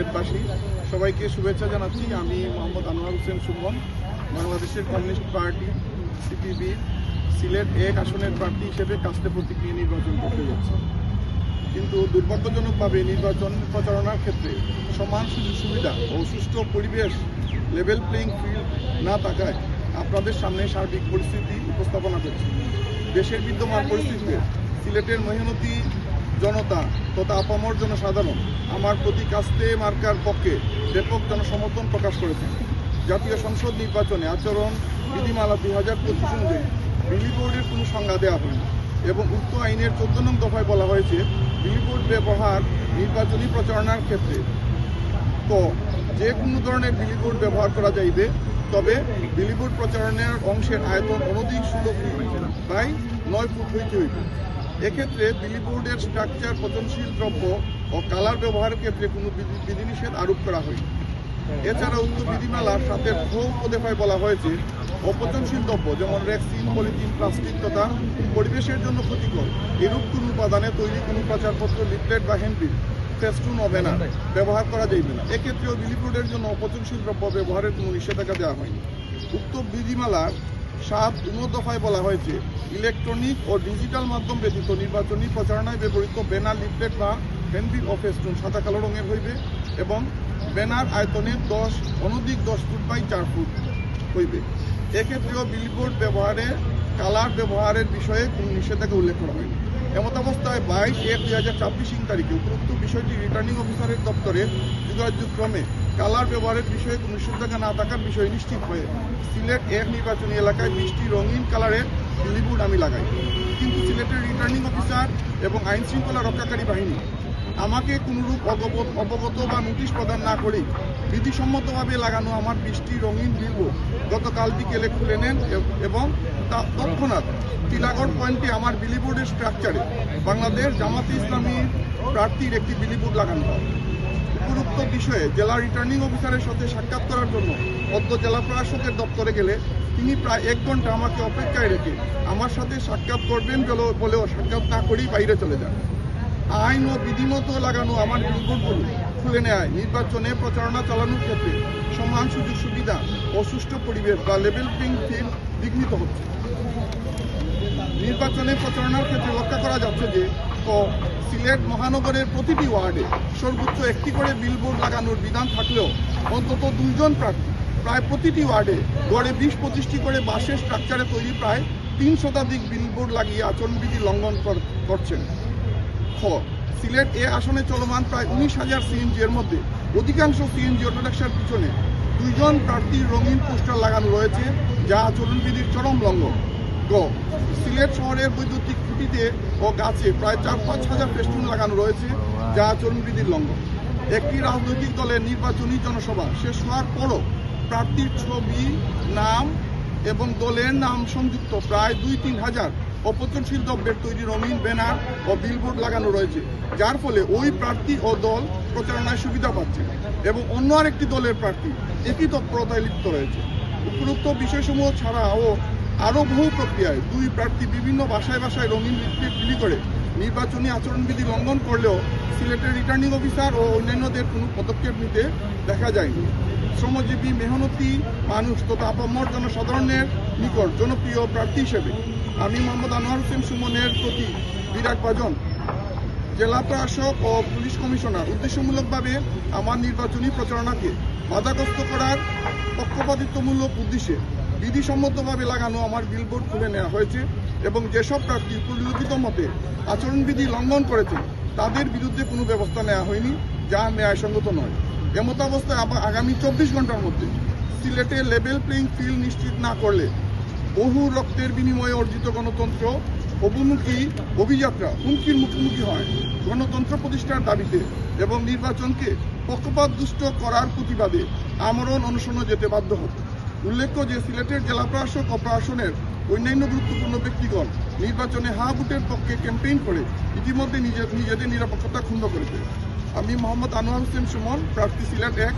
সিলেটবাসী সবাইকে শুভেচ্ছা জানাচ্ছি। আমি মোহাম্মদ আনোয়ার হোসেন সুমন, বাংলাদেশের কমিউনিস্ট পার্টি, সিপিবি, সিলেট এক আসনের প্রার্থী হিসেবে কাস্তে প্রতিক্রিয়া নির্বাচন করতে যাচ্ছে। কিন্তু দুর্ভাগ্যজনকভাবে নির্বাচন প্রচারণার ক্ষেত্রে সমান সুযোগ সুবিধা ও সুষ্ঠু পরিবেশ লেভেল প্লেইং ফিল্ড না থাকায় আপনাদের সামনে সার্বিক পরিস্থিতি উপস্থাপনা করছি। দেশের বিদ্যমান পরিস্থিতিতে সিলেটের মেহনতি জনতা তথা আপামর জনসাধারণ আমার প্রতি কাস্তে মার্কার পক্ষে ব্যাপক জনসমর্থন প্রকাশ করেছেন। জাতীয় সংসদ নির্বাচনে আচরণ, বিধিমালা দুই হাজার পঁচিশ অনুযায়ী বিলিবোর্ডের কোনো সংজ্ঞা দেওয়া হয়নি এবং উক্ত আইনের চোদ্দ নং দফায় বলা হয়েছে, বিলিবোর্ড ব্যবহার নির্বাচনী প্রচারণার ক্ষেত্রে। তো যে কোনো ধরনের বিলিবোর্ড ব্যবহার করা যাইবে, তবে বিলিবোর্ড প্রচারণের অংশের আয়তন অনধিক ষোলো ফুট বাই নয় ফুট হইতে হইবে। এক্ষেত্রে বিলি বোর্ডের স্ট্রাকচার পচনশীল দ্রব্য ও কালার ব্যবহারের ক্ষেত্রে কোনো বিধিনিষেধ আরোপ করা হয়নি। এছাড়া উক্ত বিধিমালার সাথে ভৌ উপদেশায় বলা হয়েছে, অপচনশীল দ্রব্য যেমন রেক্সিন পলিথিন প্লাস্টিক তথা পরিবেশের জন্য ক্ষতিকর। এরূপ কোন উপাদানে তৈরি কোনো প্রচারপত্র, লিফলেট বা হ্যান্ডবিল ফেস্টুন ও ব্যানার ব্যবহার করা যাইবে না। এক্ষেত্রেও বিলিবোর্ডের জন্য অপচনশীল দ্রব্য ব্যবহারের কোনো নিষেধাজ্ঞা দেওয়া হয়নি। উক্ত বিধিমালার সাত দফায় বলা হয়েছে ইলেকট্রনিক ও ডিজিটাল মাধ্যম ব্যতীত নির্বাচনী প্রচারণায় ব্যবহৃত ব্যানার, লিফলেট বা হ্যান্ডবিল ও ফেস্টুন সাদা, কালো রঙের হইবে এবং ব্যানার আয়তনের দশ, অনধিক দশ ফুট বাই চার ফুট হইবে। এক্ষেত্রেও বিলবোর্ড ব্যবহারে কালার ব্যবহারের বিষয়ে কোনো নিষেধাজ্ঞা উল্লেখ করা হয়নি। এমত অবস্থায় বাইশ এক দুই হাজার ছাব্বিশ তারিখে উপরোক্ত বিষয়টি রিটার্নিং অফিসারের দপ্তরে যোগাযোগক্রমে কালার ব্যবহারের বিষয়ে কোনো নিষেধাজ্ঞা না থাকার বিষয় নিশ্চিত হয়ে সিলেট এক নির্বাচনী এলাকায় বৃষ্টি রঙিন কালারের লিবুড আমি লাগাই কিন্তু সিলেটের রিটার্নিং অফিসার এবং আইন শৃঙ্খলা রক্ষাকারী বাহিনী আমাকে কোনরূপ অগবত অবগত বা নোটিশ প্রদান না করেই বিধিসম্মতভাবে লাগানো আমার বৃষ্টি রঙিন বিলবোর্ড গতকাল বিকেলে খুলে নেন এবং তা তৎক্ষণাৎ টিলাগড় পয়েন্টে আমার বিলিবোর্ডের স্ট্রাকচারে বাংলাদেশ জামাতে ইসলামীর প্রার্থীর একটি বিলিবোর্ড লাগানো হয়। উপরোক্ত বিষয়ে জেলা রিটার্নিং অফিসারের সাথে সাক্ষাৎ করার জন্য অদ্য জেলা প্রশাসকের দপ্তরে গেলে তিনি প্রায় এক ঘণ্টা আমাকে অপেক্ষায় রেখে আমার সাথে সাক্ষাৎ করবেন বলেও সাক্ষাৎ না করেই বাইরে চলে যান। আইন ও বিধিমতো লাগানো আমার বিলবোর্ডগুলো খুলে নেয়। নির্বাচনে প্রচারণা চালানোর ক্ষেত্রে সমান সুযোগ সুবিধা ও সুষ্ঠু পরিবেশ বা লেভেল প্লেইং ফিল্ড বিঘ্নিত হচ্ছে। নির্বাচনে প্রচারণার ক্ষেত্রে লক্ষ্য করা যাচ্ছে যে, ক, সিলেট মহানগরের প্রতিটি ওয়ার্ডে সর্বোচ্চ একটি করে বিলবোর্ড লাগানোর বিধান থাকলেও অন্তত দুইজন প্রার্থী প্রায় প্রতিটি ওয়ার্ডে গড়ে বিশ পঁচিশটি করে বাসের স্ট্রাকচারে তৈরি প্রায় তিন শতাধিক বিলবোর্ড লাগিয়ে আচরণবিধি লঙ্ঘন কর- করছেন। খ সিলেট এ আসনে চলমান প্রায় উনিশ হাজার সিএনজি এর মধ্যে অধিকাংশ সিএনজি অটোরিকশার পিছনে দুইজন প্রার্থীর রঙিন পোস্টার লাগানো রয়েছে, যা আচরণবিধির চরম লঙ্ঘন। গ, সিলেট শহরের বৈদ্যুতিক খুঁটিতে ও গাছে প্রায় চার পাঁচ হাজার ফেস্টুন লাগানো রয়েছে, যা আচরণবিধির লঙ্ঘন। একটি রাজনৈতিক দলের নির্বাচনী জনসভা শেষ হওয়ার পরও প্রার্থীর ছবি, নাম এবং দলের নাম সংযুক্ত প্রায় দুই তিন হাজার অপচনশীল দ্রব্যের তৈরি রঙিন ব্যানার ও বিলবোর্ড লাগানো রয়েছে, যার ফলে ওই প্রার্থী ও দল প্রচারণায় সুবিধা পাচ্ছে এবং অন্য আরেকটি দলের প্রার্থী একই তৎপরতায় লিপ্ত রয়েছে। উপরোক্ত বিষয়সমূহ ছাড়াও আরও বহু প্রক্রিয়ায় দুই প্রার্থী বিভিন্ন বাসায় বাসায় রঙিন লিফলেট বিলি করে নির্বাচনী আচরণবিধি লঙ্ঘন করলেও সিলেটের রিটার্নিং অফিসার ও অন্যান্যদের কোনো পদক্ষেপ নিতে দেখা যায়নি। শ্রমজীবী মেহনতি মানুষ তথা আপামর জনসাধারণের নিকট জনপ্রিয় প্রার্থী হিসেবে আমি মোহাম্মদ আনোয়ার হোসেন সুমনের প্রতি বিরাট বাজন জেলা প্রশাসক ও পুলিশ কমিশনার উদ্দেশ্যমূলকভাবে আমার নির্বাচনী প্রচারণাকে বাধাগ্রস্ত করার পক্ষপাতিত্বমূলক উদ্দেশ্যে বিধিসম্মতভাবে লাগানো আমার বিলবোর্ড খুলে নেওয়া হয়েছে এবং যেসব প্রার্থী পরিলক্ষিত মতে আচরণবিধি লঙ্ঘন করেছে তাদের বিরুদ্ধে কোনো ব্যবস্থা নেওয়া হয়নি, যা ন্যায়সঙ্গত নয়। এমত অবস্থায় আবার আগামী চব্বিশ ঘণ্টার মধ্যে সিলেটে লেভেল প্লেইং ফিল্ড নিশ্চিত না করলে বহু রক্তের বিনিময়ে অর্জিত গণতন্ত্র অভিমুখী অভিযাত্রা হুমকির মুখোমুখি হয় গণতন্ত্র প্রতিষ্ঠার দাবিতে এবং নির্বাচনকে পক্ষপাত দুষ্ট করার প্রতিবাদে আমরণ অনুসরণে যেতে বাধ্য হবে। উল্লেখ্য যে সিলেটের জেলা প্রশাসক ও প্রশাসনের অন্যান্য গুরুত্বপূর্ণ ব্যক্তিগণ নির্বাচনে হা ভোটের পক্ষে ক্যাম্পেইন করে ইতিমধ্যে নিজেদের নিরাপত্তা ক্ষুণ্ণ করেছে। আমি মোহাম্মদ আনোয়ার হোসেন সুমন, প্রার্থী সিলেট এক,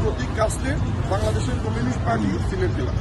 প্রতীক কাসলে বাংলাদেশের কমিউনিস্ট পার্টি, সিলেট জেলা।